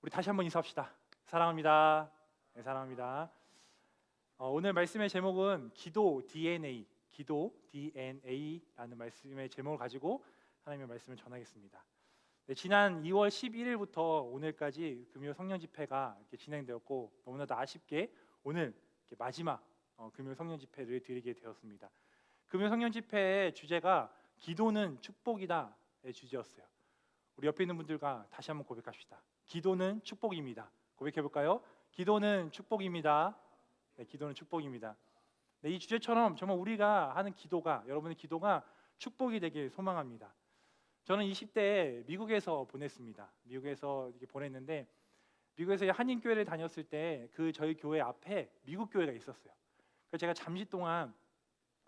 우리 다시 한번 인사합시다. 사랑합니다. 네, 사랑합니다. 어, 오늘 말씀의 제목은 기도 DNA, 기도 DNA라는 말씀의 제목을 가지고 하나님의 말씀을 전하겠습니다. 네, 지난 2월 11일부터 오늘까지 금요 성령 집회가 이렇게 진행되었고 너무나도 아쉽게 오늘 마지막 어, 금요 성령 집회를 드리게 되었습니다. 금요 성령 집회의 주제가 기도는 축복이다의 주제였어요. 우리 옆에 있는 분들과 다시 한번 고백합시다. 기도는 축복입니다. 고백해 볼까요? 기도는 축복입니다. 네, 기도는 축복입니다. 네, 이 주제처럼 정말 우리가 하는 기도가 여러분의 기도가 축복이 되길 소망합니다. 저는 20대에 미국에서 보냈습니다. 미국에서 이렇게 보냈는데 미국에서 한인 교회를 다녔을 때 그 저희 교회 앞에 미국 교회가 있었어요. 그래서 제가 잠시 동안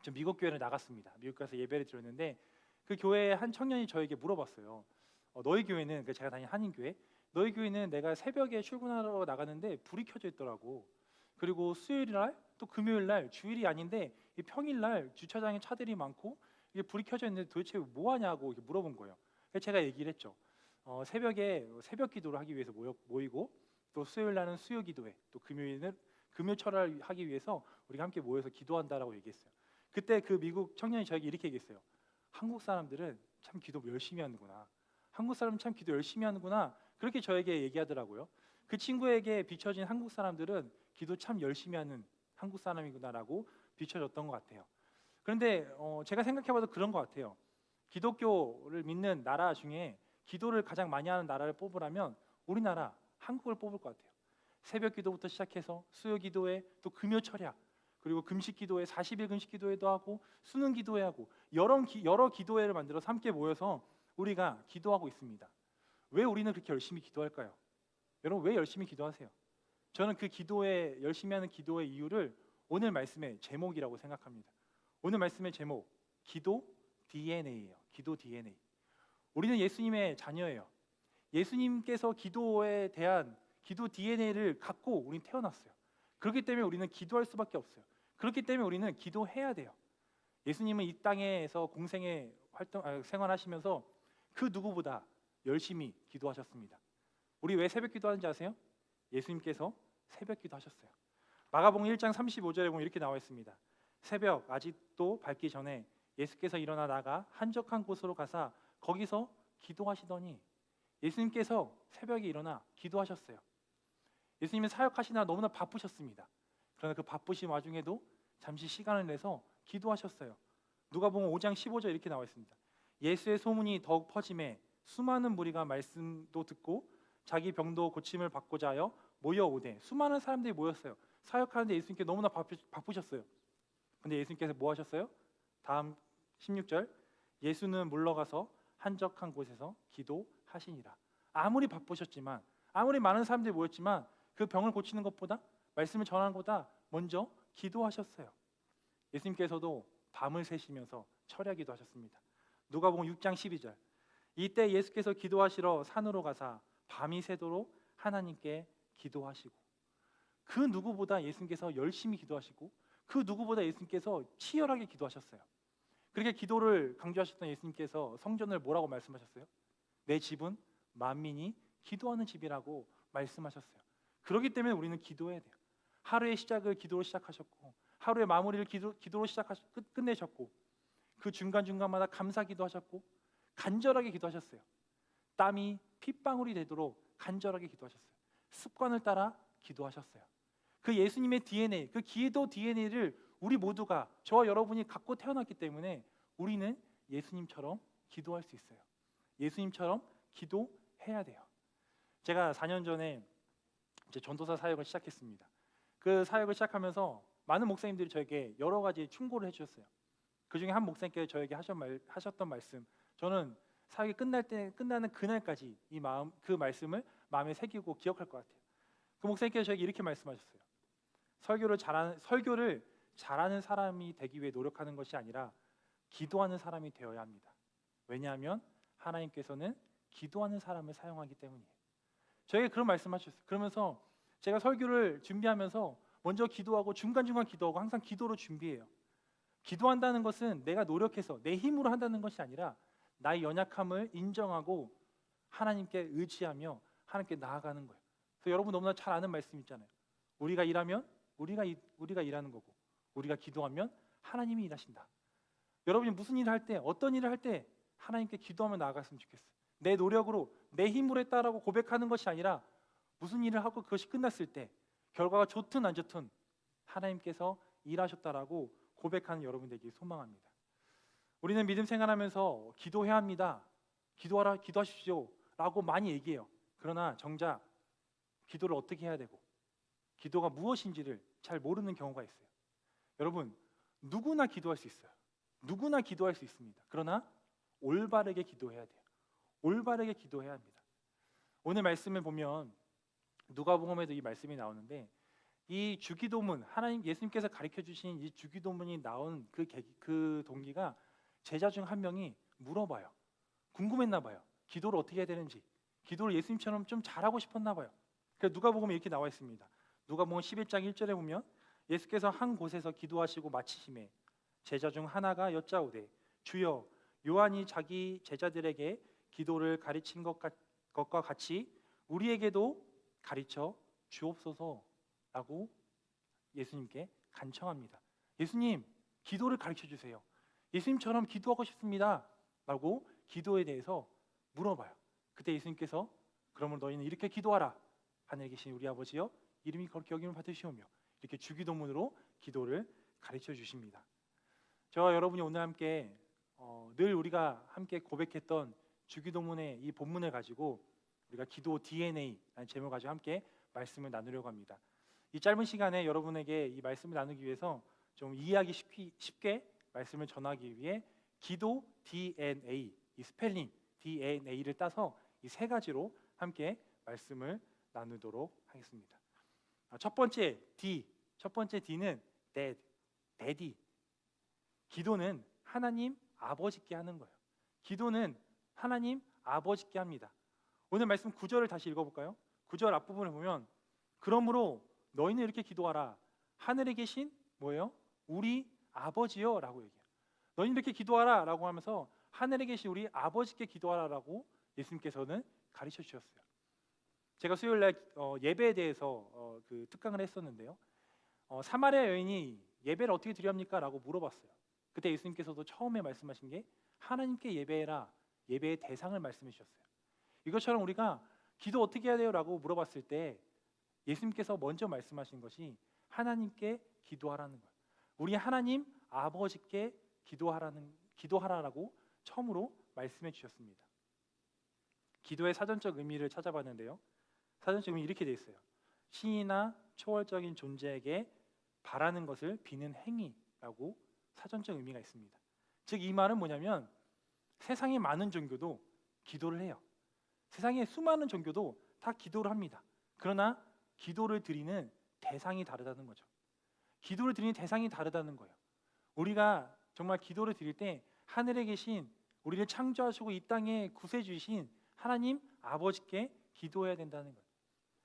좀 미국 교회를 나갔습니다. 미국 가서 예배를 드렸는데 그 교회 한 청년이 저에게 물어봤어요. 어, 너희 교회는 그 제가 다닌 한인 교회 너희 교회는 내가 새벽에 출근하러 나가는데 불이 켜져 있더라고. 그리고 수요일 날또 금요일 날 주일이 아닌데 이 평일 날 주차장에 차들이 많고 이게 불이 켜져 있는데 도대체 뭐 하냐고 이렇게 물어본 거예요. 그래서 제가 얘기를 했죠. 어, 새벽에 새벽 기도를 하기 위해서 모여, 모이고 또 수요일 날은 수요 기도회, 또 금요일은 금요 철을 하기 위해서 우리가 함께 모여서 기도한다라고 얘기했어요. 그때 그 미국 청년이 저에게 이렇게 얘기했어요. 한국 사람들은 참 기도 열심히 하는구나. 한국 사람은 참 기도 열심히 하는구나. 그렇게 저에게 얘기하더라고요. 그 친구에게 비춰진 한국 사람들은 기도 참 열심히 하는 한국 사람이구나라고 비춰졌던 것 같아요. 그런데 어, 제가 생각해봐도 그런 것 같아요. 기독교를 믿는 나라 중에 기도를 가장 많이 하는 나라를 뽑으라면 우리나라 한국을 뽑을 것 같아요. 새벽 기도부터 시작해서 수요 기도회 또 금요 철야 그리고 금식 기도회 40일 금식 기도회도 하고 수능 기도회 하고 여러 기, 여러 기도회를 만들어서 함께 모여서 우리가 기도하고 있습니다. 왜 우리는 그렇게 열심히 기도할까요? 여러분 왜 열심히 기도하세요? 저는 그 기도에 열심히 하는 기도의 이유를 오늘 말씀의 제목이라고 생각합니다. 오늘 말씀의 제목 기도 DNA예요. 기도 DNA. 우리는 예수님의 자녀예요. 예수님께서 기도에 대한 기도 DNA를 갖고 우리는 태어났어요. 그렇기 때문에 우리는 기도할 수밖에 없어요. 그렇기 때문에 우리는 기도해야 돼요. 예수님은 이 땅에서 공생의 활동 아, 생활하시면서 그 누구보다 열심히 기도하셨습니다. 우리 왜 새벽 기도하는지 아세요? 예수님께서 새벽 기도하셨어요. 마가복음 1장 35절에 보면 이렇게 나와 있습니다. 새벽 아직도 밝기 전에 예수께서 일어나 나가 한적한 곳으로 가사 거기서 기도하시더니 예수님께서 새벽에 일어나 기도하셨어요. 예수님은 사역하시나 너무나 바쁘셨습니다. 그러나 그 바쁘신 와중에도 잠시 시간을 내서 기도하셨어요. 누가복음 5장 15절 이렇게 나와 있습니다. 예수의 소문이 더욱 퍼짐에 수많은 무리가 말씀도 듣고 자기 병도 고침을 받고자 하여 모여오되 수많은 사람들이 모였어요. 사역하는데 예수님께 너무나 바쁘, 바쁘셨어요. 근데 예수님께서 뭐 하셨어요? 다음 16절 예수는 물러가서 한적한 곳에서 기도하시니라. 아무리 바쁘셨지만 아무리 많은 사람들이 모였지만 그 병을 고치는 것보다 말씀을 전하는 것보다 먼저 기도하셨어요. 예수님께서도 밤을 새시면서 철야 기도 하셨습니다. 누가복음 6장 12절. 이때 예수께서 기도하시러 산으로 가사 밤이 새도록 하나님께 기도하시고 그 누구보다 예수님께서 열심히 기도하시고 그 누구보다 예수님께서 치열하게 기도하셨어요. 그렇게 기도를 강조하셨던 예수님께서 성전을 뭐라고 말씀하셨어요? 내 집은 만민이 기도하는 집이라고 말씀하셨어요. 그렇기 때문에 우리는 기도해야 돼요. 하루의 시작을 기도로 시작하셨고 하루의 마무리를 기도, 기도로 시작하셨 끝, 끝내셨고 그 중간 중간마다 감사 기도하셨고 간절하게 기도하셨어요. 땀이 핏방울이 되도록 간절하게 기도하셨어요. 습관을 따라 기도하셨어요. 그 예수님의 DNA, 그 기도 DNA를 우리 모두가 저와 여러분이 갖고 태어났기 때문에 우리는 예수님처럼 기도할 수 있어요. 예수님처럼 기도해야 돼요. 제가 4년 전에 이제 전도사 사역을 시작했습니다. 그 사역을 시작하면서 많은 목사님들이 저에게 여러 가지 충고를 해주셨어요. 그 중에 한 목사님께서 저에게 하셨던 말씀, 저는 사역이 끝날 때 끝나는 그날까지 이 마음 그 말씀을 마음에 새기고 기억할 것 같아요. 그 목사님께서 저에게 이렇게 말씀하셨어요. 설교를 잘하는 설교를 잘하는 사람이 되기 위해 노력하는 것이 아니라 기도하는 사람이 되어야 합니다. 왜냐하면 하나님께서는 기도하는 사람을 사용하기 때문이에요. 저에게 그런 말씀하셨어요. 그러면서 제가 설교를 준비하면서 먼저 기도하고 중간중간 기도하고 항상 기도로 준비해요. 기도한다는 것은 내가 노력해서 내 힘으로 한다는 것이 아니라 나의 연약함을 인정하고 하나님께 의지하며 하나님께 나아가는 거예요. 그래서 여러분 너무나 잘 아는 말씀 있잖아요. 우리가 일하면 우리가 일- 우리가 일하는 거고 우리가 기도하면 하나님이 일하신다. 여러분이 무슨 일을 할 때 어떤 일을 할 때 하나님께 기도하며 나아갔으면 좋겠어요. 내 노력으로 내 힘으로 했다라고 고백하는 것이 아니라 무슨 일을 하고 그것이 끝났을 때 결과가 좋든 안 좋든 하나님께서 일하셨다라고 고백하는 여러분 되기 소망합니다. 우리는 믿음 생활하면서 기도해야 합니다. 기도하라 기도하십시오 라고 많이 얘기해요. 그러나 정작 기도를 어떻게 해야 되고 기도가 무엇인지를 잘 모르는 경우가 있어요. 여러분 누구나 기도할 수 있어요. 누구나 기도할 수 있습니다. 그러나 올바르게 기도해야 돼요. 올바르게 기도해야 합니다. 오늘 말씀을 보면 누가복음에도 이 말씀이 나오는데 이 주기도문 하나님 예수님께서 가르쳐 주신 이 주기도문이 나온 그, 그 동기가 제자 중 한 명이 물어봐요. 궁금했나 봐요. 기도를 어떻게 해야 되는지. 기도를 예수님처럼 좀 잘하고 싶었나 봐요. 그래서 누가복음에 이렇게 나와 있습니다. 누가복음 11장 1절에 보면 예수께서 한 곳에서 기도하시고 마치심에 제자 중 하나가 여짜오되 주여 요한이 자기 제자들에게 기도를 가르친 것 같- 것과 같이 우리에게도 가르쳐 주옵소서라고 예수님께 간청합니다. 예수님 기도를 가르쳐 주세요. 예수님처럼 기도하고 싶습니다 라고 기도에 대해서 물어봐요. 그때 예수님께서 그러면 너희는 이렇게 기도하라. 하늘에 계신 우리 아버지여 이름이 거룩히 여김을 받으시오며 이렇게 주기도문으로 기도를 가르쳐 주십니다. 저와 여러분이 오늘 함께 어, 늘 우리가 함께 고백했던 주기도문의 이 본문을 가지고 우리가 기도 DNA라는 제목을 가지고 함께 말씀을 나누려고 합니다. 이 짧은 시간에 여러분에게 이 말씀을 나누기 위해서 좀 이해하기 쉽기, 쉽게 말씀을 전하기 위해 기도 DNA 이 스펠링 DNA를 따서 이 세 가지로 함께 말씀을 나누도록 하겠습니다. 아, 첫 번째 D 첫 번째 D는 Dad, Daddy. 기도는 하나님 아버지께 하는 거예요. 기도는 하나님 아버지께 합니다. 오늘 말씀 9절을 다시 읽어볼까요? 9절 앞부분을 보면 그러므로 너희는 이렇게 기도하라. 하늘에 계신 뭐예요? 우리 아버지요라고 얘기해요. 너희는 이렇게 기도하라라고 하면서 하늘에 계신 우리 아버지께 기도하라라고 예수님께서는 가르쳐 주셨어요. 제가 수요일 날 어, 예배에 대해서 어, 그 특강을 했었는데요. 어, 사마리아 여인이 예배를 어떻게 드려야 합니까?라고 물어봤어요. 그때 예수님께서도 처음에 말씀하신 게 하나님께 예배해라 예배의 대상을 말씀해 주셨어요. 이것처럼 우리가 기도 어떻게 해야 돼요라고 물어봤을 때 예수님께서 먼저 말씀하신 것이 하나님께 기도하라는 거예요. 우리 하나님 아버지께 기도하라는 기도하라라고 처음으로 말씀해 주셨습니다. 기도의 사전적 의미를 찾아봤는데요. 사전적 의미 이렇게 돼 있어요. 신이나 초월적인 존재에게 바라는 것을 비는 행위라고 사전적 의미가 있습니다. 즉 이 말은 뭐냐면 세상에 많은 종교도 기도를 해요. 세상에 수많은 종교도 다 기도를 합니다. 그러나 기도를 드리는 대상이 다르다는 거죠. 기도를 드리는 대상이 다르다는 거예요. 우리가 정말 기도를 드릴 때 하늘에 계신 우리를 창조하시고 이 땅에 구세 주신 하나님 아버지께 기도해야 된다는 거예요.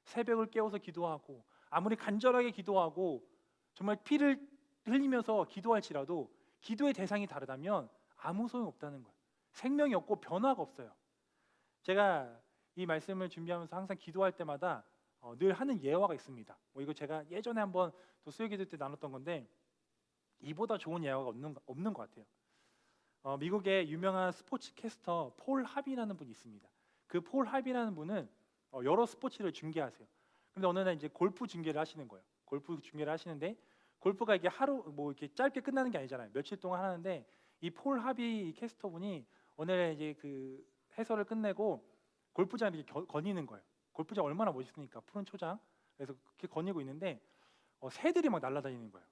새벽을 깨워서 기도하고 아무리 간절하게 기도하고 정말 피를 흘리면서 기도할지라도 기도의 대상이 다르다면 아무 소용 없다는 거예요. 생명이 없고 변화가 없어요. 제가 이 말씀을 준비하면서 항상 기도할 때마다 어, 늘 하는 예화가 있습니다. 뭐 이거 제가 예전에 한번 또 수요기도 때 나눴던 건데 이보다 좋은 예화가 없는 없는 것 같아요. 어, 미국의 유명한 스포츠 캐스터 폴 합이라는 분이 있습니다. 그폴 합이라는 분은 어, 여러 스포츠를 중계하세요. 근데 어느 날 이제 골프 중계를 하시는 거예요. 골프 중계를 하시는데 골프가 이게 하루 뭐 이렇게 짧게 끝나는 게 아니잖아요. 며칠 동안 하는데 이폴 합이 캐스터분이 오늘 이제 그 해설을 끝내고 골프장을 이렇게 겨- 거니는 거예요. 골프장 얼마나 멋있으니까 푸른 초장. 그래서 그렇게 거니고 있는데 어, 새들이 막 날아다니는 거예요.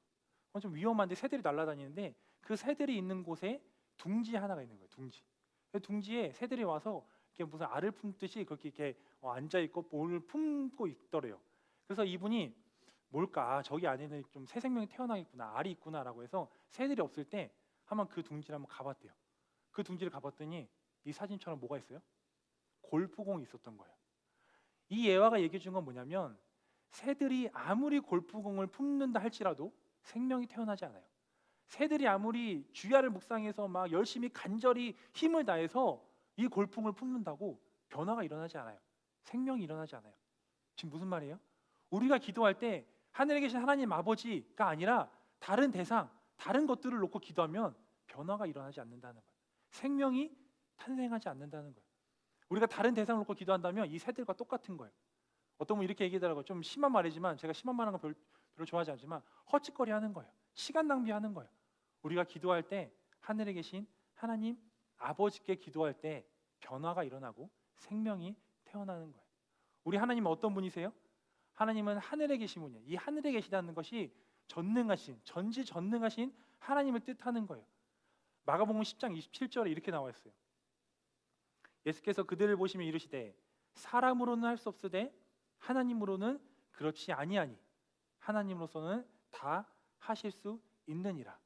어, 좀 위험한데 새들이 날아다니는데 그 새들이 있는 곳에 둥지 하나가 있는 거예요. 둥지. 그 둥지에 새들이 와서 이렇게 무슨 알을 품듯이 그렇게 이렇게 어, 앉아 있고 볼을 품고 있더래요. 그래서 이분이 뭘까? 아, 저기 안에는 좀 새 생명이 태어나겠구나, 알이 있구나라고 해서 새들이 없을 때 한번 그 둥지를 한번 가봤대요. 그 둥지를 가봤더니 이 사진처럼 뭐가 있어요? 골프공이 있었던 거예요. 이 예화가 얘기해 준 건 뭐냐면 새들이 아무리 골프공을 품는다 할지라도 생명이 태어나지 않아요. 새들이 아무리 주야를 묵상해서 막 열심히 간절히 힘을 다해서 이 골풍을 품는다고 변화가 일어나지 않아요. 생명이 일어나지 않아요. 지금 무슨 말이에요? 우리가 기도할 때 하늘에 계신 하나님 아버지가 아니라 다른 대상, 다른 것들을 놓고 기도하면 변화가 일어나지 않는다는 거예요. 생명이 탄생하지 않는다는 거예요. 우리가 다른 대상을 놓고 기도한다면 이 새들과 똑같은 거예요. 어떤 분 이렇게 얘기하더라고요. 좀 심한 말이지만 제가 심한 말하는 거 별, 별로 좋아하지 않지만 헛짓거리 하는 거예요. 시간 낭비하는 거예요. 우리가 기도할 때 하늘에 계신 하나님 아버지께 기도할 때 변화가 일어나고 생명이 태어나는 거예요. 우리 하나님은 어떤 분이세요? 하나님은 하늘에 계신 분이에요. 이 하늘에 계시다는 것이 전능하신 전지전능하신 하나님을 뜻하는 거예요. 마가복음 10장 27절에 이렇게 나와 있어요. 예수께서 그들을 보시며 이르시되 사람으로는 할 수 없으되 하나님으로는 그렇지 아니하니 하나님으로서는 다 하실 수 있느니라.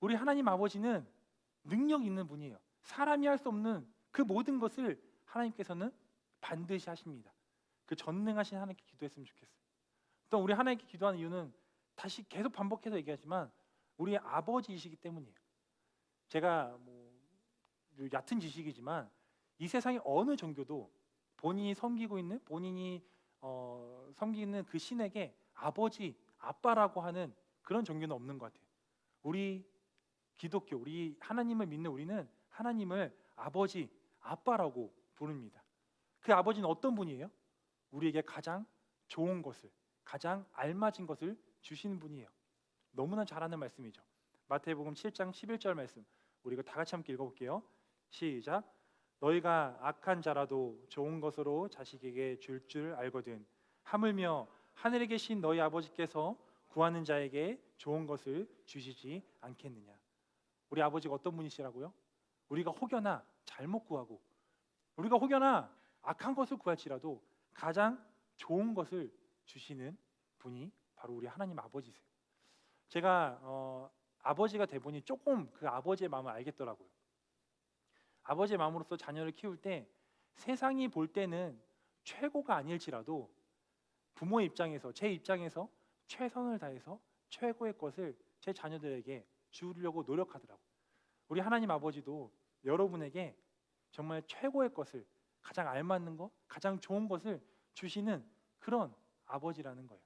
우리 하나님 아버지는 능력 있는 분이에요. 사람이 할 수 없는 그 모든 것을 하나님께서는 반드시 하십니다. 그 전능하신 하나님께 기도했으면 좋겠어요. 또 우리 하나님께 기도하는 이유는 다시 계속 반복해서 얘기하지만 우리 아버지이시기 때문이에요. 제가 뭐 얕은 지식이지만 이 세상의 어느 종교도 본인이 섬기고 있는 본인이 어, 섬기는 그 신에게 아버지, 아빠라고 하는 그런 종교는 없는 것 같아요. 우리 기독교, 우리 하나님을 믿는 우리는 하나님을 아버지, 아빠라고 부릅니다. 그 아버지는 어떤 분이에요? 우리에게 가장 좋은 것을, 가장 알맞은 것을 주시는 분이에요. 너무나 잘하는 말씀이죠. 마태복음 7장 11절 말씀. 우리 이거 다 같이 함께 읽어볼게요. 시작. 너희가 악한 자라도 좋은 것으로 자식에게 줄줄 알거든. 하물며 하늘에 계신 너희 아버지께서 구하는 자에게 좋은 것을 주시지 않겠느냐. 우리 아버지가 어떤 분이시라고요? 우리가 혹여나 잘못 구하고 우리가 혹여나 악한 것을 구할지라도 가장 좋은 것을 주시는 분이 바로 우리 하나님 아버지세요. 제가 어, 아버지가 돼 보니 조금 그 아버지의 마음을 알겠더라고요. 아버지의 마음으로서 자녀를 키울 때 세상이 볼 때는 최고가 아닐지라도 부모의 입장에서 제 입장에서 최선을 다해서 최고의 것을 제 자녀들에게 주려고 노력하더라고. 우리 하나님 아버지도 여러분에게 정말 최고의 것을 가장 알맞는 것, 가장 좋은 것을 주시는 그런 아버지라는 거예요.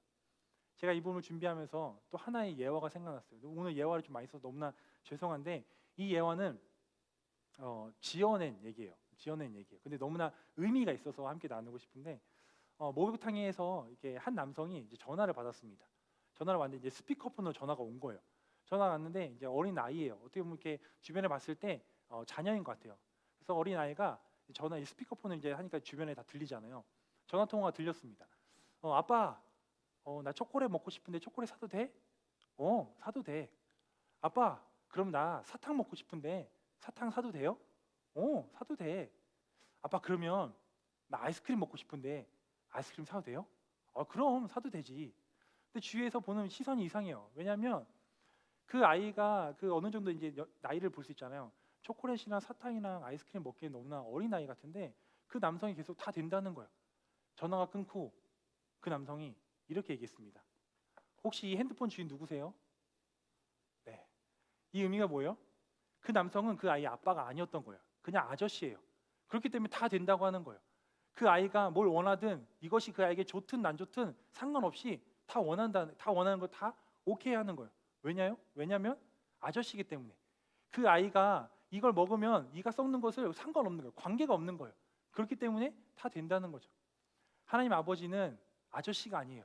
제가 이 부분을 준비하면서 또 하나의 예화가 생각났어요. 오늘 예화를 좀 많이 써서 너무나 죄송한데 이 예화는 어, 지어낸 얘기예요. 지어낸 얘기예요. 근데 너무나 의미가 있어서 함께 나누고 싶은데 어, 목욕탕에서 이렇게 한 남성이 이제 전화를 받았습니다. 전화를 받는데 이제 스피커폰으로 전화가 온 거예요. 전화가 왔는데 이제 어린 아이예요. 어떻게 보면 이렇게 주변에 봤을 때 어, 자녀인 것 같아요. 그래서 어린 아이가 전화 이 스피커폰을 이제 하니까 주변에 다 들리잖아요. 전화 통화가 들렸습니다. 어, 아빠, 어, 나 초콜릿 먹고 싶은데 초콜릿 사도 돼? 어, 사도 돼. 아빠, 그럼 나 사탕 먹고 싶은데 사탕 사도 돼요? 어, 사도 돼. 아빠 그러면 나 아이스크림 먹고 싶은데 아이스크림 사도 돼요? 어, 그럼 사도 되지. 근데 주위에서 보는 시선이 이상해요. 왜냐하면 그 아이가 그 어느 정도 이제 여- 나이를 볼 수 있잖아요. 초콜릿이나 사탕이나 아이스크림 먹기엔 너무나 어린 아이 같은데 그 남성이 계속 다 된다는 거예요. 전화가 끊고 그 남성이 이렇게 얘기했습니다. 혹시 이 핸드폰 주인 누구세요? 네. 이 의미가 뭐예요? 그 남성은 그 아이의 아빠가 아니었던 거예요. 그냥 아저씨예요. 그렇기 때문에 다 된다고 하는 거예요. 그 아이가 뭘 원하든 이것이 그 아이에게 좋든 안 좋든 상관없이 다 원한다, 다 원하는 거 다 오케이 하는 거예요. 왜냐요? 왜냐면 아저씨기 때문에 그 아이가 이걸 먹으면 이가 썩는 것을 상관없는 거예요. 관계가 없는 거예요. 그렇기 때문에 다 된다는 거죠. 하나님 아버지는 아저씨가 아니에요.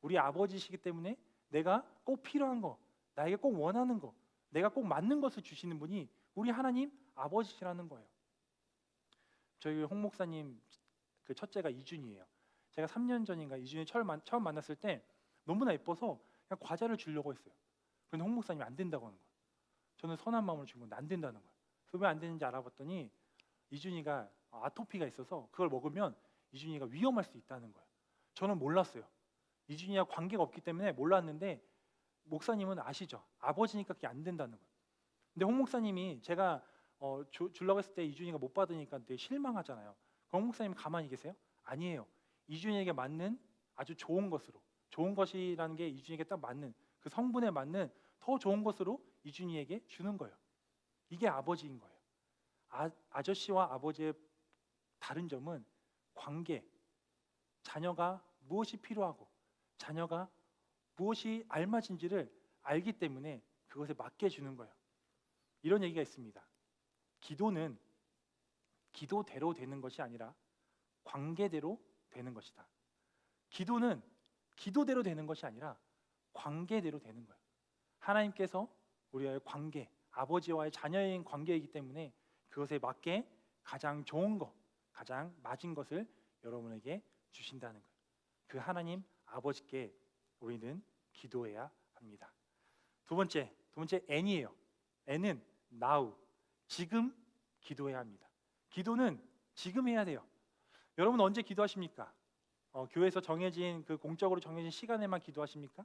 우리 아버지시기 때문에 내가 꼭 필요한 거, 나에게 꼭 원하는 거, 내가 꼭 맞는 것을 주시는 분이 우리 하나님 아버지시라는 거예요. 저희 홍 목사님 그 첫째가 이준이에요. 제가 3년 전인가 이준이 처음, 만, 처음 만났을 때 너무나 예뻐서 그냥 과자를 주려고 했어요. 그런데 홍 목사님이 안 된다고 하는 거예요. 저는 선한 마음으로 준 건데 안 된다는 거예요. 그래서 왜 안 되는지 알아봤더니 이준이가 아토피가 있어서 그걸 먹으면 이준이가 위험할 수 있다는 거예요. 저는 몰랐어요. 이준이와 관계가 없기 때문에 몰랐는데 목사님은 아시죠? 아버지니까 그게 안 된다는 거예요. 근데 홍 목사님이 제가 어, 주, 주려고 했을 때 이준이가 못 받으니까 되게 실망하잖아요. 그럼 홍 목사님 가만히 계세요? 아니에요. 이준이에게 맞는 아주 좋은 것으로 좋은 것이라는 게 이준이에게 딱 맞는 그 성분에 맞는 더 좋은 것으로 이준이에게 주는 거예요. 이게 아버지인 거예요. 아, 아저씨와 아버지의 다른 점은 관계, 자녀가 무엇이 필요하고 자녀가 무엇이 알맞은지를 알기 때문에 그것에 맞게 주는 거예요. 이런 얘기가 있습니다. 기도는 기도대로 되는 것이 아니라 관계대로 되는 것이다. 기도는 기도대로 되는 것이 아니라 관계대로 되는 거예요. 하나님께서 우리와의 관계, 아버지와의 자녀의 관계이기 때문에 그것에 맞게 가장 좋은 것, 가장 맞은 것을 여러분에게 주신다는 거예요. 그 하나님 아버지께 우리는 기도해야 합니다. 두 번째, 두 번째 N이에요. N은 now, 지금 기도해야 합니다. 기도는 지금 해야 돼요. 여러분 언제 기도하십니까? 어, 교회에서 정해진 그 공적으로 정해진 시간에만 기도하십니까?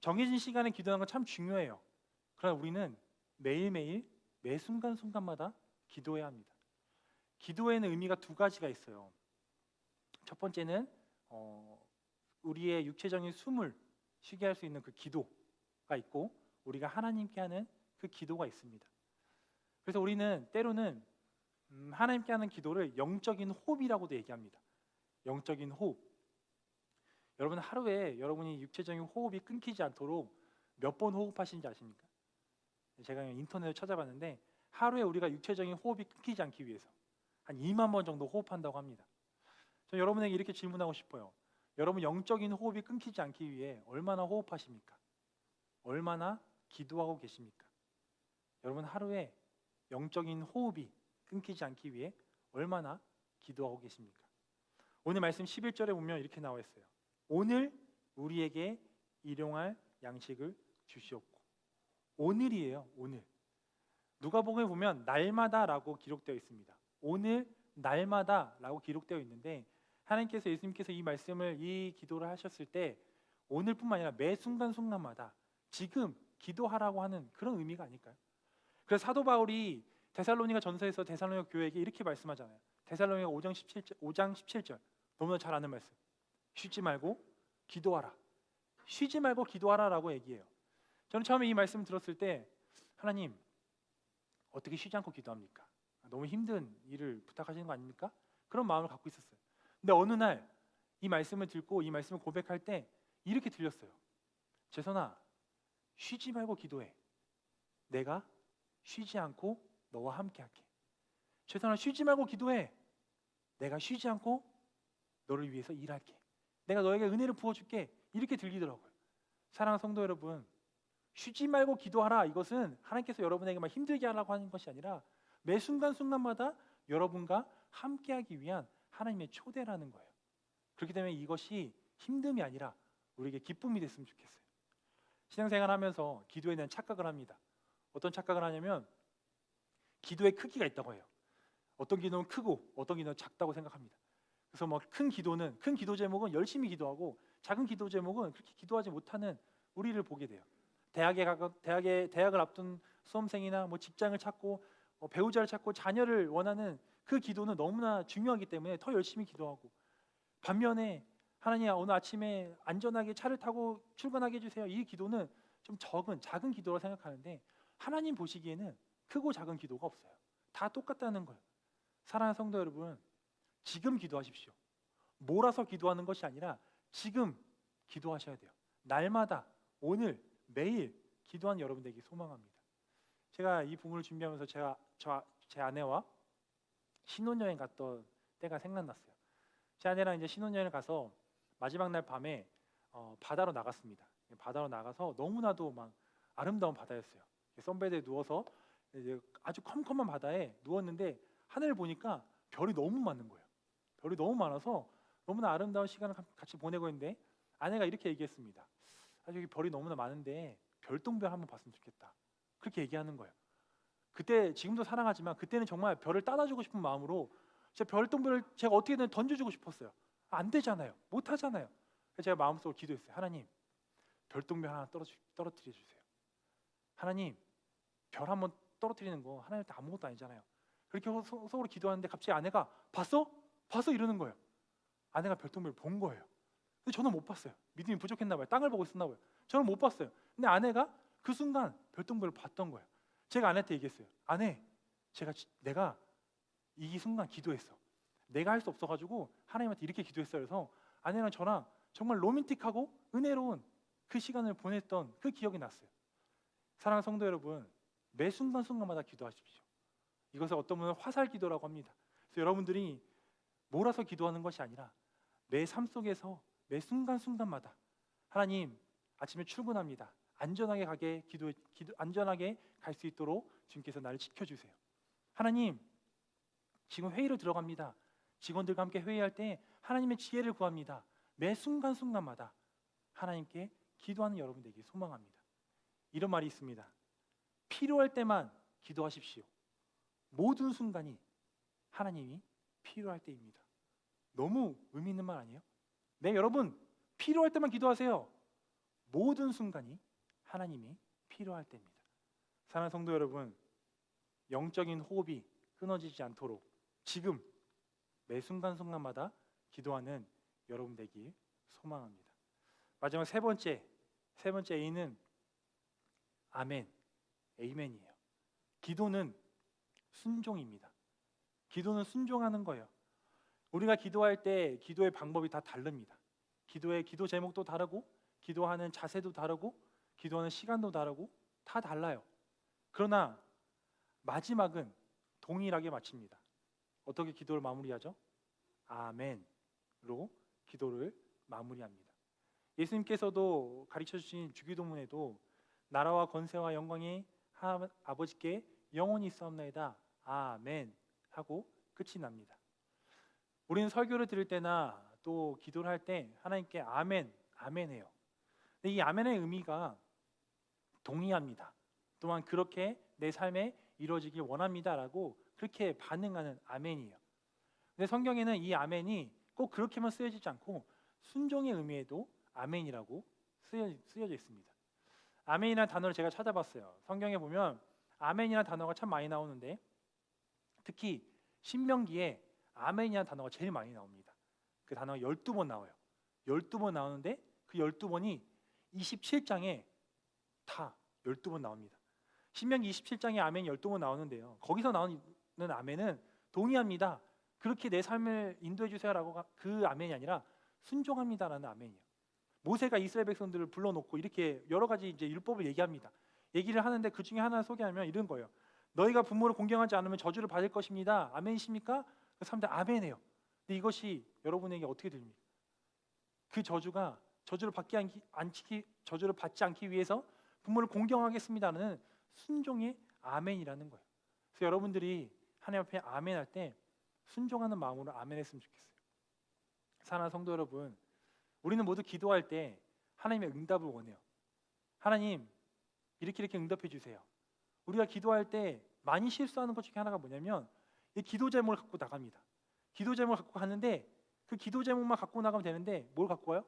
정해진 시간에 기도하는 건 참 중요해요. 그러나 우리는 매일매일 매 순간 순간마다 기도해야 합니다. 기도에는 의미가 두 가지가 있어요. 첫 번째는 어, 우리의 육체적인 숨을 쉬게 할 수 있는 그 기도가 있고 우리가 하나님께 하는 그 기도가 있습니다. 그래서 우리는 때로는 음, 하나님께 하는 기도를 영적인 호흡이라고도 얘기합니다. 영적인 호흡. 여러분 하루에 여러분이 육체적인 호흡이 끊기지 않도록 몇 번 호흡하시는지 아십니까? 제가 인터넷에 찾아봤는데 하루에 우리가 육체적인 호흡이 끊기지 않기 위해서 한 2만 번 정도 호흡한다고 합니다. 저 여러분에게 이렇게 질문하고 싶어요. 여러분 영적인 호흡이 끊기지 않기 위해 얼마나 호흡하십니까? 얼마나 기도하고 계십니까? 여러분 하루에 영적인 호흡이 끊기지 않기 위해 얼마나 기도하고 계십니까? 오늘 말씀 11절에 보면 이렇게 나와 있어요. 오늘 우리에게 일용할 양식을 주시옵고 오늘이에요. 오늘. 누가복음에 보면 날마다라고 기록되어 있습니다. 오늘 날마다라고 기록되어 있는데 하나님께서 예수님께서 이 말씀을 이 기도를 하셨을 때 오늘뿐만 아니라 매 순간 순간마다 지금 기도하라고 하는 그런 의미가 아닐까요? 그래서 사도 바울이 데살로니가 전서에서 데살로니가 교회에게 이렇게 말씀하잖아요. 데살로니가 5장 17절 5장 17절 너무나 잘 아는 말씀. 쉬지 말고 기도하라. 쉬지 말고 기도하라라고 얘기해요. 저는 처음에 이 말씀 들었을 때 하나님 어떻게 쉬지 않고 기도합니까? 너무 힘든 일을 부탁하시는 거 아닙니까? 그런 마음을 갖고 있었어요. 근데 어느 날 이 말씀을 듣고 이 말씀을 고백할 때 이렇게 들렸어요. 재선아, 쉬지 말고 기도해. 내가 쉬지 않고 너와 함께 할게. 재선아, 쉬지 말고 기도해. 내가 쉬지 않고 너를 위해서 일할게. 내가 너에게 은혜를 부어줄게. 이렇게 들리더라고요. 사랑하는 성도 여러분, 쉬지 말고 기도하라. 이것은 하나님께서 여러분에게만 힘들게 하라고 하는 것이 아니라 매 순간 순간마다 여러분과 함께하기 위한 하나님의 초대라는 거예요. 그렇기 때문에 이것이 힘듦이 아니라 우리에게 기쁨이 됐으면 좋겠어요. 신앙생활 하면서 기도에 대한 착각을 합니다. 어떤 착각을 하냐면 기도의 크기가 있다고 해요. 어떤 기도는 크고 어떤 기도는 작다고 생각합니다. 그래서 뭐큰 기도는 큰 기도 제목은 열심히 기도하고 작은 기도 제목은 그렇게 기도하지 못하는 우리를 보게 돼요. 대학에 가 대학에 대학을 앞둔 수험생이나 뭐 직장을 찾고 어, 배우자를 찾고 자녀를 원하는 그 기도는 너무나 중요하기 때문에 더 열심히 기도하고 반면에 하나님 오늘 아침에 안전하게 차를 타고 출근하게 해주세요. 이 기도는 좀 적은 작은 기도라 생각하는데 하나님 보시기에는 크고 작은 기도가 없어요. 다 똑같다는 거예요. 사랑하는 성도 여러분, 지금 기도하십시오. 몰아서 기도하는 것이 아니라 지금 기도하셔야 돼요. 날마다 오늘 매일 기도한 여러분들에게 소망합니다. 제가 이 부분을 준비하면서 제가 저 제 아내와 신혼여행 갔던 때가 생각났어요. 제 아내랑 이제 신혼여행을 가서 마지막 날 밤에 어, 바다로 나갔습니다. 바다로 나가서 너무나도 막 아름다운 바다였어요. 선베드에 누워서 아주 컴컴한 바다에 누웠는데 하늘을 보니까 별이 너무 많은 거예요. 별이 너무 많아서 너무나 아름다운 시간을 같이 보내고 있는데 아내가 이렇게 얘기했습니다. 아 여기 별이 너무나 많은데 별똥별 한번 봤으면 좋겠다. 그렇게 얘기하는 거예요. 그때 지금도 사랑하지만 그때는 정말 별을 따다주고 싶은 마음으로 제 별똥별을 제가 어떻게든 던져주고 싶었어요. 안 되잖아요. 못 하잖아요. 제가 마음속으로 기도했어요. 하나님, 별똥별 하나 떨어뜨, 떨어뜨려 주세요. 하나님, 별 한번 떨어뜨리는 거 하나님한테 아무것도 아니잖아요. 그렇게 속- 속으로 기도하는데 갑자기 아내가 봤어? 봤어? 이러는 거예요. 아내가 별똥별을 본 거예요. 근데 저는 못 봤어요. 믿음이 부족했나 봐요. 땅을 보고 있었나 봐요. 저는 못 봤어요. 근데 아내가 그 순간 별똥별을 봤던 거예요. 제가 아내한테 얘기했어요. 아내, 제가 지- 내가 이 순간 기도했어. 내가 할 수 없어가지고 하나님한테 이렇게 기도했어요. 그래서 아내랑 저랑 정말 로맨틱하고 은혜로운 그 시간을 보냈던 그 기억이 났어요. 사랑하는 성도 여러분, 매 순간순간마다 기도하십시오. 이것을 어떤 분은 화살 기도라고 합니다. 그래서 여러분들이 몰아서 기도하는 것이 아니라 매 삶 속에서 매 순간순간마다 하나님 아침에 출근합니다. 안전하게 가게 기도, 기도 안전하게 갈 수 있도록 주님께서 나를 지켜 주세요. 하나님 지금 회의로 들어갑니다. 직원들과 함께 회의할 때 하나님의 지혜를 구합니다. 매 순간순간마다 하나님께 기도하는 여러분 되기 소망합니다. 이런 말이 있습니다. 필요할 때만 기도하십시오. 모든 순간이 하나님이 필요할 때입니다. 너무 의미 있는 말 아니에요? 네, 여러분 필요할 때만 기도하세요. 모든 순간이 하나님이 필요할 때입니다. 사랑하는 성도 여러분, 영적인 호흡이 끊어지지 않도록 지금 매 순간 순간마다 기도하는 여러분 되길 소망합니다. 마지막 세 번째, 세 번째 A는 아멘, 에이멘이에요. 기도는 순종입니다. 기도는 순종하는 거예요. 우리가 기도할 때 기도의 방법이 다 다릅니다. 기도의 기도 제목도 다르고 기도하는 자세도 다르고 기도하는 시간도 다르고 다 달라요. 그러나 마지막은 동일하게 마칩니다. 어떻게 기도를 마무리하죠? 아멘으로 기도를 마무리합니다. 예수님께서도 가르쳐 주신 주기도문에도 나라와 권세와 영광이 하- 아버지께 영원히 있사옵나이다. 아멘 하고 끝이 납니다. 우리는 설교를 들을 때나 또 기도를 할 때 하나님께 아멘, 아멘 해요. 근데 이 아멘의 의미가 동의합니다. 또한 그렇게 내 삶에 이루어지길 원합니다라고 그렇게 반응하는 아멘이에요. 근데 성경에는 이 아멘이 꼭 그렇게만 쓰여지지 않고 순종의 의미에도 아멘이라고 쓰여, 쓰여 져 있습니다. 아멘이라는 단어를 제가 찾아봤어요. 성경에 보면 아멘이라는 단어가 참 많이 나오는데 특히 신명기에 아멘이라는 단어가 제일 많이 나옵니다. 그 단어가 12번 나와요. 12번 나오는데 그 12번이 27장에 다 12번 나옵니다. 신명기 27장에 아멘 12번 나오는데요. 거기서 나오는 아멘은 동의합니다. 그렇게 내 삶을 인도해 주세요라고 그 아멘이 아니라 순종합니다라는 아멘이에요. 모세가 이스라엘 백성들을 불러놓고 이렇게 여러 가지 이제 율법을 얘기합니다. 얘기를 하는데 그 중에 하나를 소개하면 이런 거예요. 너희가 부모를 공경하지 않으면 저주를 받을 것입니다. 아멘이십니까? 그 사람들 아멘해요. 근데 이것이 여러분에게 어떻게 들립니까? 그 저주가 저주를 받지 않기, 않기 저주를 받지 않기 위해서 부모를 공경하겠습니다는 순종의 아멘이라는 거예요. 그래서 여러분들이 하나님 앞에 아멘 할 때 순종하는 마음으로 아멘 했으면 좋겠어요. 사랑하는 성도 여러분, 우리는 모두 기도할 때 하나님의 응답을 원해요. 하나님, 이렇게 이렇게 응답해 주세요. 우리가 기도할 때 많이 실수하는 것 중에 하나가 뭐냐면 이 기도 제목을 갖고 나갑니다. 기도 제목을 갖고 가는데 그 기도 제목만 갖고 나가면 되는데 뭘 갖고 와요?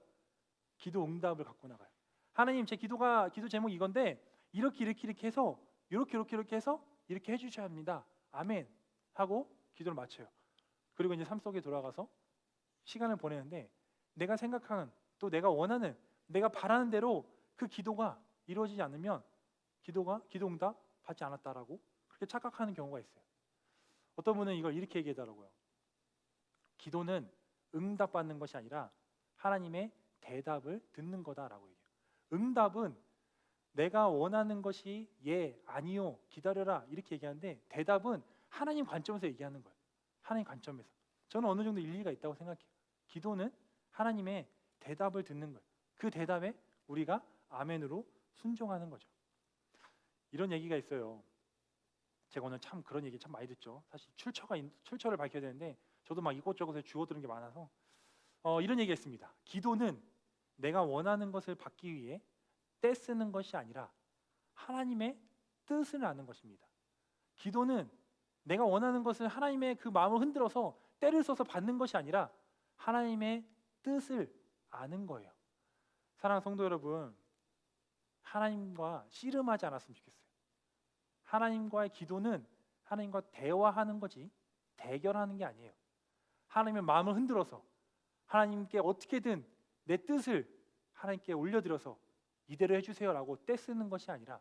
기도 응답을 갖고 나가요. 하나님 제 기도가 기도 제목 이건데 이렇게 이렇게 이렇게 해서 이렇게 이렇게 이렇게 해서 이렇게 해주셔야 합니다. 아멘 하고 기도를 마쳐요. 그리고 이제 삶 속에 돌아가서 시간을 보내는데 내가 생각하는 또 내가 원하는 내가 바라는 대로 그 기도가 이루어지지 않으면 기도가 기도 응답 받지 않았다라고 그렇게 착각하는 경우가 있어요. 어떤 분은 이걸 이렇게 얘기하더라고요. 기도는 응답 받는 것이 아니라 하나님의 대답을 듣는 거다라고 얘기해요. 응답은 내가 원하는 것이 예, 아니요, 기다려라 이렇게 얘기하는데 대답은 하나님 관점에서 얘기하는 거예요. 하나님 관점에서. 저는 어느 정도 일리가 있다고 생각해요. 기도는 하나님의 대답을 듣는 거예요. 그 대답에 우리가 아멘으로 순종하는 거죠. 이런 얘기가 있어요. 제가 오늘 참 그런 얘기 참 많이 듣죠. 사실 출처가 있- 출처를 밝혀야 되는데 저도 막 이곳저곳에 주워 들은 게 많아서 어, 이런 얘기가 있습니다. 기도는 내가 원하는 것을 받기 위해 떼쓰는 것이 아니라 하나님의 뜻을 아는 것입니다. 기도는 내가 원하는 것을 하나님의 그 마음을 흔들어서 때를 써서 받는 것이 아니라 하나님의 뜻을 아는 거예요. 사랑하는 성도 여러분, 하나님과 씨름하지 않았으면 좋겠어요. 하나님과의 기도는 하나님과 대화하는 거지 대결하는 게 아니에요. 하나님의 마음을 흔들어서 하나님께 어떻게든 내 뜻을 하나님께 올려드려서 이대로 해주세요라고 떼쓰는 것이 아니라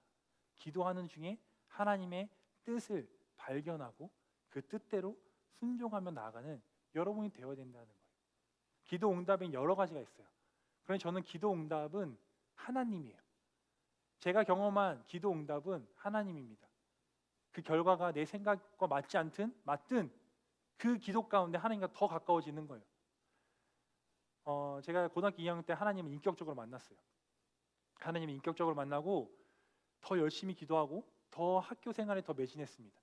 기도하는 중에 하나님의 뜻을 발견하고 그 뜻대로 순종하며 나아가는 여러분이 되어야 된다는 거예요. 기도 응답엔 여러 가지가 있어요. 그런데 저는 기도 응답은 하나님이에요. 제가 경험한 기도 응답은 하나님입니다. 그 결과가 내 생각과 맞지 않든 맞든 그 기도 가운데 하나님과 더 가까워지는 거예요. 어, 제가 고등학교 2학년 때 하나님을 인격적으로 만났어요. 하나님을 인격적으로 만나고 더 열심히 기도하고 더 학교 생활에 더 매진했습니다.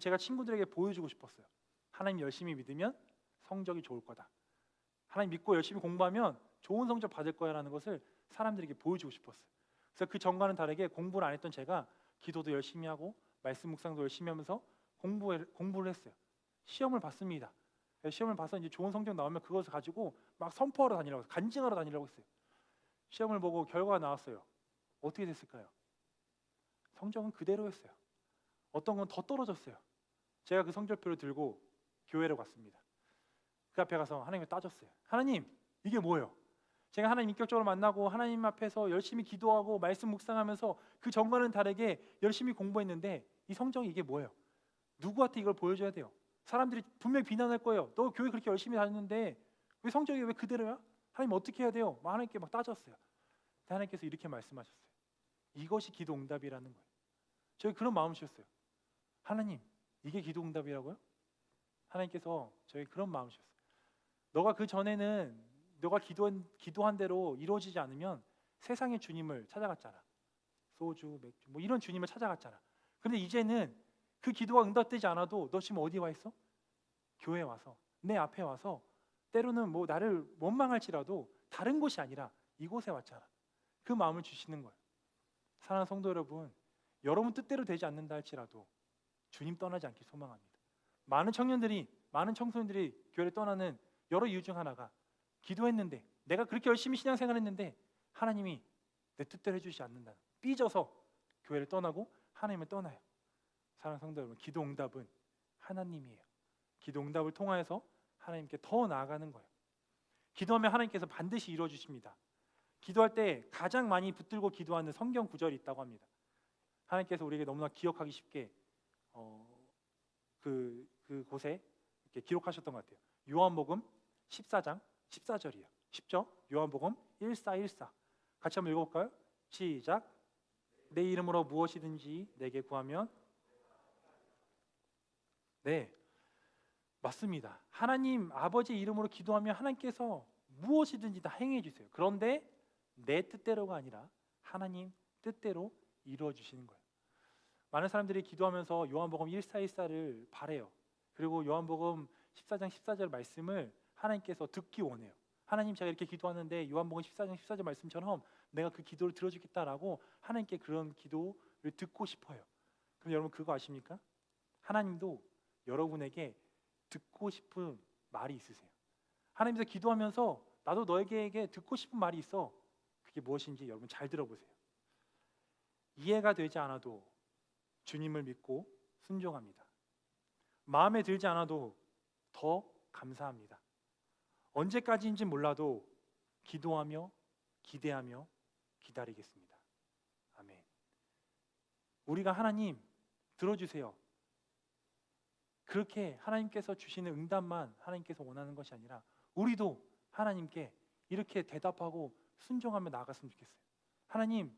제가 친구들에게 보여주고 싶었어요. 하나님 열심히 믿으면 성적이 좋을 거다. 하나님 믿고 열심히 공부하면 좋은 성적 받을 거야라는 것을 사람들에게 보여주고 싶었어요. 그래서 그 전과는 다르게 공부를 안 했던 제가 기도도 열심히 하고 말씀 묵상도 열심히 하면서 공부 공부를 했어요. 시험을 봤습니다. 시험을 봐서 이제 좋은 성적 나오면 그것을 가지고 막 선포하러 다니라고 했어요. 간증하러 다니라고 했어요. 시험을 보고 결과가 나왔어요. 어떻게 됐을까요? 성적은 그대로였어요. 어떤 건 더 떨어졌어요. 제가 그 성적표를 들고 교회로 갔습니다. 그 앞에 가서 하나님을 따졌어요. 하나님, 이게 뭐예요? 제가 하나님 인격적으로 만나고 하나님 앞에서 열심히 기도하고 말씀 묵상하면서 그 전과는 다르게 열심히 공부했는데 이 성적이 이게 뭐예요? 누구한테 이걸 보여줘야 돼요? 사람들이 분명히 비난할 거예요. 너 교회 그렇게 열심히 다녔는데 왜 성적이 왜 그대로야? 하나님 어떻게 해야 돼요? 막 하나님께 막 따졌어요. 하나님께서 이렇게 말씀하셨어요. 이것이 기도 응답이라는 거예요. 저희 그런 마음 주셨어요. 하나님, 이게 기도 응답이라고요? 하나님께서 저희 그런 마음 주셨어요. 너가 그 전에는 너가 기도한 기도한 대로 이루어지지 않으면 세상의 주님을 찾아갔잖아. 소주, 맥주 뭐 이런 주님을 찾아갔잖아. 근데 이제는 그 기도가 응답되지 않아도 너 지금 어디 와 있어? 교회 와서 내 앞에 와서 때로는 뭐 나를 원망할지라도 다른 곳이 아니라 이곳에 왔잖아. 그 마음을 주시는 거예요. 사랑하는 성도 여러분, 여러분 뜻대로 되지 않는다 할지라도 주님 떠나지 않길 소망합니다. 많은 청년들이 많은 청소년들이 교회를 떠나는 여러 이유 중 하나가 기도했는데 내가 그렇게 열심히 신앙생활했는데 하나님이 내 뜻대로 해주지 않는다. 삐져서 교회를 떠나고 하나님을 떠나요. 사랑하는 성도 여러분, 기도 응답은 하나님이에요. 기도 응답을 통하여서 하나님께 더 나아가는 거예요. 기도하면 하나님께서 반드시 이루어 주십니다. 기도할 때 가장 많이 붙들고 기도하는 성경 구절이 있다고 합니다. 하나님께서 우리에게 너무나 기억하기 쉽게 어, 그, 그 곳에 이렇게 기록하셨던 것 같아요. 요한복음 14장 14절이에요. 쉽죠? 요한복음 1414 같이 한번 읽어볼까요? 시작 내 이름으로 무엇이든지 내게 구하면 네 맞습니다. 하나님 아버지 이름으로 기도하면 하나님께서 무엇이든지 다 행해 주세요. 그런데 내 뜻대로가 아니라 하나님 뜻대로 이루어 주시는 거예요. 많은 사람들이 기도하면서 요한복음 1414를 바래요. 그리고 요한복음 14장 14절 말씀을 하나님께서 듣기 원해요. 하나님 제가 이렇게 기도하는데 요한복음 14장 14절 말씀처럼 내가 그 기도를 들어주겠다라고 하나님께 그런 기도를 듣고 싶어요. 그럼 여러분 그거 아십니까? 하나님도 여러분에게 듣고 싶은 말이 있으세요. 하나님께서 기도하면서 나도 너에게 듣고 싶은 말이 있어. 그게 무엇인지 여러분 잘 들어보세요. 이해가 되지 않아도 주님을 믿고 순종합니다. 마음에 들지 않아도 더 감사합니다. 언제까지인지 몰라도 기도하며 기대하며 기다리겠습니다. 아멘. 우리가 하나님 들어주세요. 그렇게 하나님께서 주시는 응답만 하나님께서 원하는 것이 아니라 우리도 하나님께 이렇게 대답하고 순종하며 나아갔으면 좋겠어요. 하나님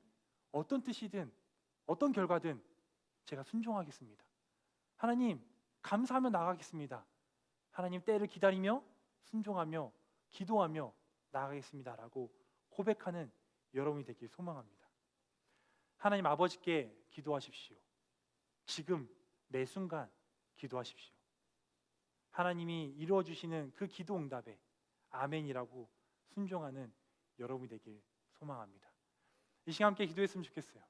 어떤 뜻이든 어떤 결과든 제가 순종하겠습니다. 하나님 감사하며 나가겠습니다. 하나님 때를 기다리며 순종하며 기도하며 나가겠습니다라고 고백하는 여러분이 되길 소망합니다. 하나님 아버지께 기도하십시오. 지금 매 순간 기도하십시오. 하나님이 이루어 주시는 그 기도 응답에 아멘이라고 순종하는 여러분이 되길 소망합니다. 이 시간 함께 기도했으면 좋겠어요.